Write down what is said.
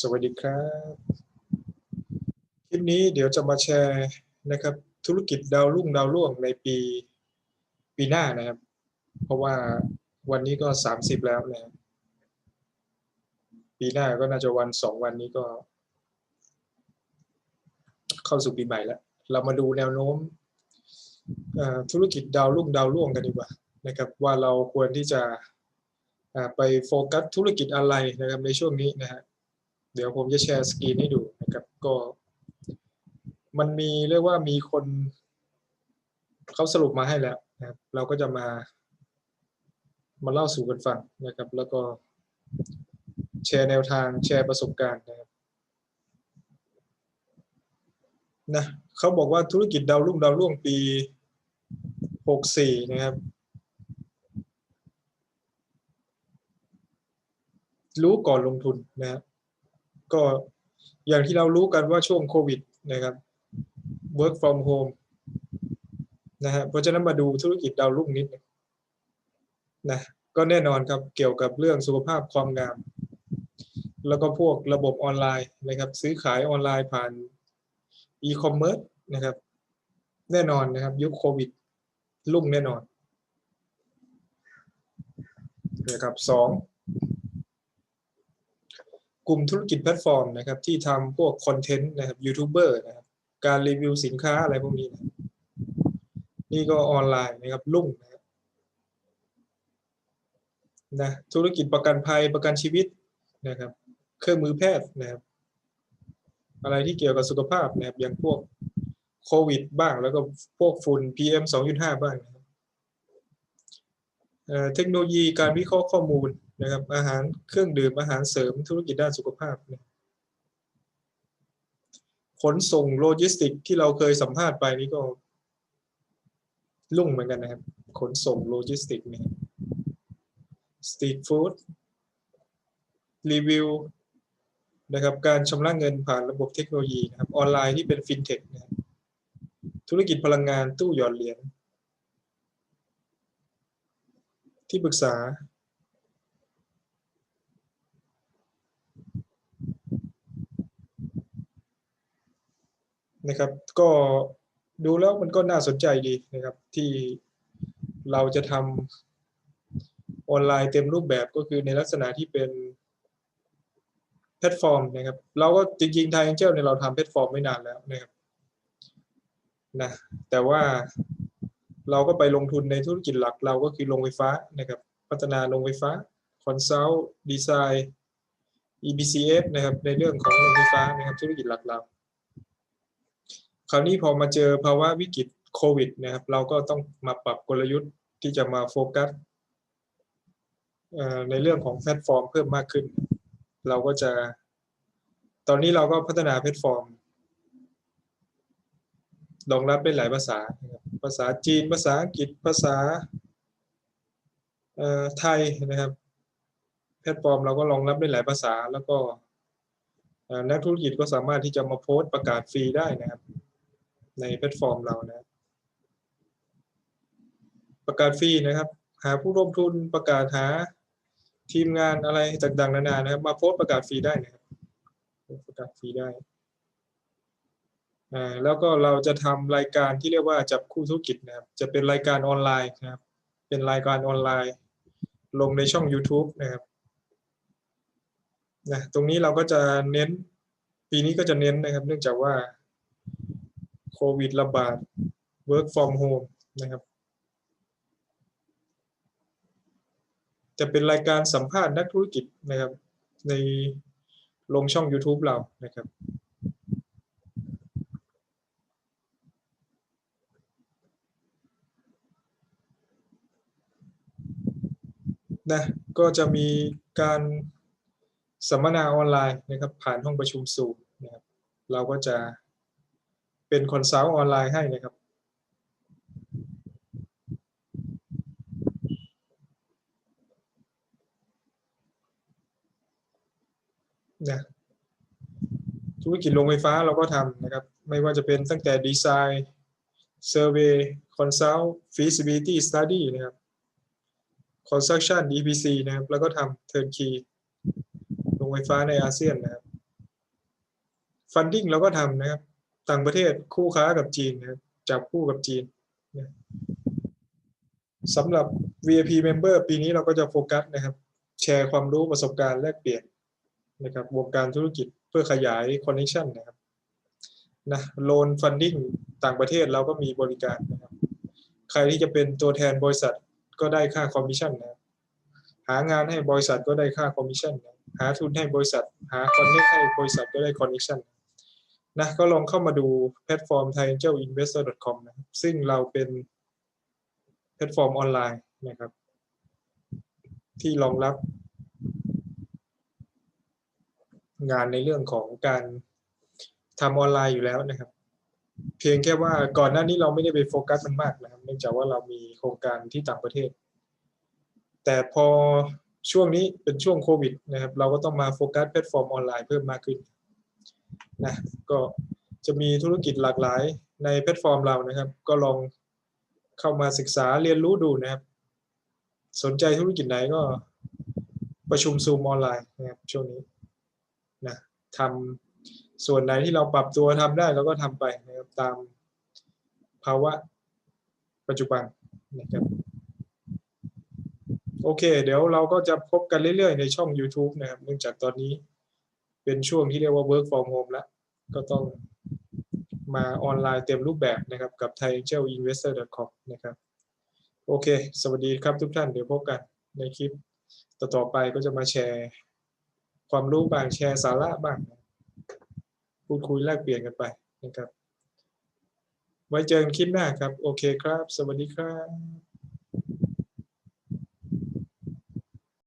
สวัสดีครับ คลิปนี้เดี๋ยวจะมาแชร์นะครับ ธุรกิจดาวรุ่งดาวร่วงในปีปีหน้านะครับ เพราะว่าวันนี้ก็สามสิบแล้วนะครับปีหน้าก็น่าจะวันสองวันนี้ก็ เข้าสู่ปีใหม่แล้ว เรามาดูแนวโน้มธุรกิจดาวรุ่งดาวร่วงกันดีกว่านะครับ ว่าเราควรที่จะไปโฟกัสธุรกิจอะไรนะครับในช่วงนี้นะฮะ เดี๋ยวผมจะแชร์สกรีนให้ดูนะครับ ก็มันมีเรียกว่ามีคนเขาสรุปมาให้แล้วนะครับ เราก็จะมา มาเล่าสู่กันฟังนะครับ แล้วก็แชร์แนวทางแชร์ประสบการณ์นะครับนะเขาบอกว่าธุรกิจดาวรุ่งดาวร่วงปีหกสี่นะครับ รู้ก่อนลงทุนนะครับ ก็อย่างที่เรารู้กันว่าช่วงโควิดนะครับ work from home นะฮะเพราะฉะนั้นมาดูธุรกิจดาวรุ่งนิดนึงนะก็แน่นอนครับเกี่ยวกับเรื่องสุขภาพความงาม แล้วก็พวกระบบออนไลน์นะครับ ซื้อขายออนไลน์ผ่านอีคอมเมิร์ซนะครับ แน่นอนนะครับ ยุคโควิดรุ่งแน่นอนนะครับสอง กลุ่มธุรกิจแพลตฟอร์มนะครับที่ทำพวกคอนเทนต์นะครับยูทูบเบอร์นะครับการรีวิวสินค้าอะไรพวกนี้นะนี่ก็ออนไลน์นะครับรุ่งนะครับนะธุรกิจประกันภัยประกันชีวิตนะครับ เครื่องมือแพทย์นะครับ อะไรที่เกี่ยวกับสุขภาพนะครับอย่างพวกโควิดบ้างแล้วก็พวกฝุ่น PM 2.5 บ้างนะครับเทคโนโลยีการวิเคราะห์ข้อมูล นะครับอาหารเครื่องดื่มอาหารเสริมธุรกิจด้านสุขภาพนะขนส่งโลจิสติกที่เราเคยสัมภาษณ์ไปนี่ก็ลุ่งเหมือนกันนะครับ ขนส่งโลจิสติกเนี่ยสตรีทฟู้ดรีวิวนะครับการชำระเงินผ่านระบบเทคโนโลยีนะครับออนไลน์ที่เป็นฟินเทคนะธุรกิจพลังงานตู้หยอดเหรียญที่ปรึกษา นะครับ ก็ดูแล้วมันก็น่าสนใจดีนะครับ ที่เราจะทำออนไลน์เต็มรูปแบบก็คือในลักษณะที่เป็นแพลตฟอร์มนะครับ เราก็จริงๆไทยเจ้าเนี่ยเราทำแพลตฟอร์มไม่นานแล้วนะครับนะแต่ว่าเราก็ไปลงทุนในธุรกิจหลักเราก็คือโรงไฟฟ้านะครับ พัฒนาโรงไฟฟ้าคอนซัลท์ดีไซน์ EBCF นะครับในเรื่องของโรงไฟฟ้านะครับธุรกิจหลักเรา คราวนี้พอมาเจอภาวะวิกฤตโควิดนะครับ เราก็ต้องมาปรับกลยุทธ์ที่จะมาโฟกัสในเรื่องของแพลตฟอร์มเพิ่มมากขึ้น เราก็จะ ตอนนี้เราก็พัฒนาแพลตฟอร์มรองรับได้หลายภาษา ภาษาจีน ภาษาอังกฤษ ภาษาไทยนะครับ แพลตฟอร์มเราก็รองรับได้หลายภาษา แล้วก็นักธุรกิจก็สามารถที่จะมาโพสต์ประกาศฟรีได้นะครับ ในแพลตฟอร์มเรานะ ประกาศฟรีนะครับ หาผู้ร่วมทุนประกาศหาทีมงานอะไรต่างๆนานานะครับ มาโพสประกาศฟรีได้นะครับประกาศฟรีได้อ่าแล้วก็เราจะทำรายการที่เรียกว่าจับคู่ธุรกิจนะครับ จะเป็นรายการออนไลน์นะครับ เป็นรายการออนไลน์ ลงในช่อง YouTube นะครับนะตรงนี้เราก็จะเน้นปีนี้ก็จะเน้นนะครับ เนื่องจากว่า โควิดระบาด work from home นะครับ จะเป็นรายการสัมภาษณ์นักธุรกิจนะครับ ในลงช่อง YouTube เรานะครับนะก็จะมีการสัมมนาออนไลน์นะครับ ผ่านห้องประชุมสูนะครับ เราก็จะ เป็นคอนซัลท์ออนไลน์ให้นะครับ นะธุรกิจโรงไฟฟ้าเราก็ทำนะครับ ไม่ว่าจะเป็นตั้งแต่ดีไซน์เซอร์เวย์คอนซัลท์ feasibility study นะครับ construction EPC นะครับ แล้วก็ทำ turnkey โรงไฟฟ้าในอาเซียนนะครับฟันดิ้งเราก็ทำนะครับ ต่างประเทศคู่ค้ากับจีนนะครับจับคู่กับจีนนะสำหรับ VIP Member ปีนี้เราก็จะโฟกัสนะครับ แชร์ความรู้ประสบการณ์แลกเปลี่ยนนะครับวงการธุรกิจเพื่อขยายคอนเนคชันนะครับนะโลนฟันดิ้งต่างประเทศเราก็มีบริการนะครับ ใครที่จะเป็นตัวแทนบริษัทก็ได้ค่าคอมมิชชั่นนะครับหางานให้บริษัทก็ได้ค่าคอมมิชชั่นนะหาทุนให้บริษัท หาคอนเนคให้บริษัทก็ได้คอนเนคชั่นนะ ก็ลองเข้ามาดูแพลตฟอร์ม thaiangelinvestor.com นะครับซึ่งเราเป็นแพลตฟอร์มออนไลน์นะครับ ที่รองรับ งานในเรื่องของการทำออนไลน์อยู่แล้วนะครับ เพียงแค่ว่าก่อนหน้านี้เราไม่ได้ไปโฟกัสมันมากนะครับ เนื่องจากว่าเรามีโครงการที่ต่างประเทศ แต่พอช่วงนี้เป็นช่วงโควิดนะครับ เราก็ต้องมาโฟกัสแพลตฟอร์มออนไลน์เพิ่มมากขึ้น นะก็จะมีธุรกิจหลากหลายในแพลตฟอร์มเรานะครับ ก็ลองเข้ามาศึกษาเรียนรู้ดูนะครับ สนใจธุรกิจไหนก็ประชุมซูมออนไลน์นะครับช่วงนี้นะทำส่วนไหนที่เราปรับตัวทำได้เราก็ทำไปนะครับตามภาวะปัจจุบันนะครับโอเค เดี๋ยวเราก็จะพบกันเรื่อยๆ ในช่อง YouTube นะครับ เนื่องจากตอนนี้ เป็นช่วงที่เรียกว่า work from home แล้ว ก็ต้องมาออนไลน์เต็มรูปแบบนะครับ กับ thaiangelinvestor.com นะครับ โอเค สวัสดีครับทุกท่าน เดี๋ยวพบกันในคลิป ต่อๆไปก็จะมาแชร์ ความรู้บ้างแชร์สาระบ้าง พูดคุยแลกเปลี่ยนกันไปนะครับ ไว้เจอกันคลิปหน้าครับ โอเคครับ สวัสดีครับ